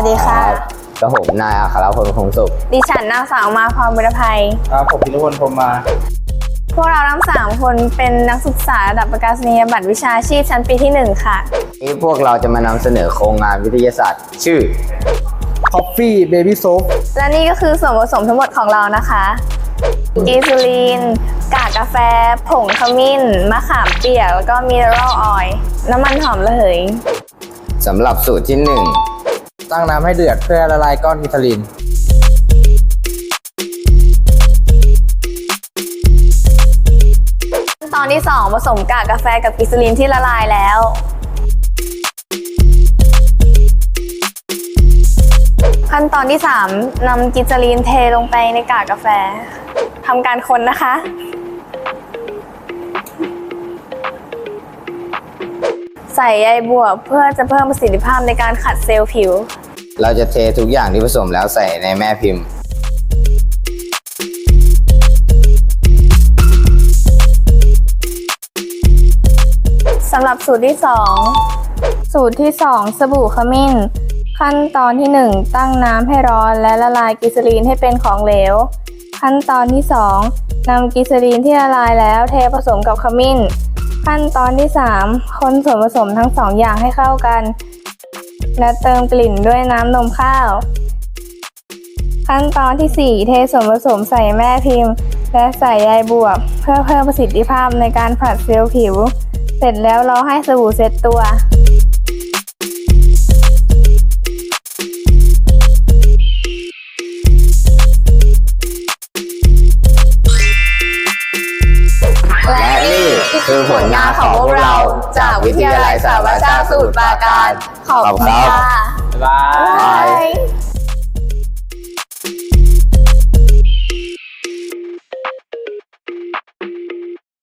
สุข ดิฉันนางสาวมาพรบุรภัย ครับผมพิรพลพรหมมา พวกเราทั้งสามคนเป็นนักศึกษาระดับประกาศนียบัตรวิชาชีพชั้นปีที่1ค่ะวันนี้พวกเราจะมานำเสนอโครงงานวิทยาศาสตร์ ชื่อคอฟฟี่เบบี้โซฟและนี่ก็คือส่วนผสมทั้งหมดของเรานะคะกีซูลีนกากกาแฟ ผงขมิ้น มะขามเปียก แล้วก็มิเนอรัลออยล์น้ำมันหอมระเหยสำหรับสูตรที่ ตั้งน้ำให้เดือดเพื่อละลายก้อนกิทาลินขั้นตอนที่ 2 ผสมกากกาแฟกับกิซูลินที่ละลายแล้ว ขั้นตอนที่ 3นำกิซูลินเทลงไปในกากกาแฟทำการคนนะคะ ใส่ใยบวบเพื่อจะเพิ่มประสิทธิภาพในการขัดเซลล์ผิว เราจะเททุกอย่างที่ผสมแล้วใส่ในแม่พิมพ์ สำหรับสูตรที่ 2 สูตรที่ 2 สบู่ขมิ้น ขั้นตอนที่ 1 ตั้งน้ำให้ร้อนและละลายกิสลีนให้เป็นของเหลว ขั้นตอนที่ 2นำกิสลีนที่ละลายแล้วเทผสมกับขมิ้น ขั้นตอนที่ 3 คนส่วนผสมทั้งสองอย่างให้เข้ากัน และเติมกลิ่นด้วยน้ำนมข้าว ขั้นตอนที่ 4 เทส่วนผสมใส่แม่พิมพ์ และใส่ใยบวบ เพื่อเพิ่มประสิทธิภาพในการผลัดเซลล์ผิว เสร็จแล้วเราให้สบู่เซ็ตตัว คือผลงานของพวกเราจากวิทยาลัยสารวัตรสูตรปราการ ขอบคุณค่ะ บ๊ายบายบ๊ายบาย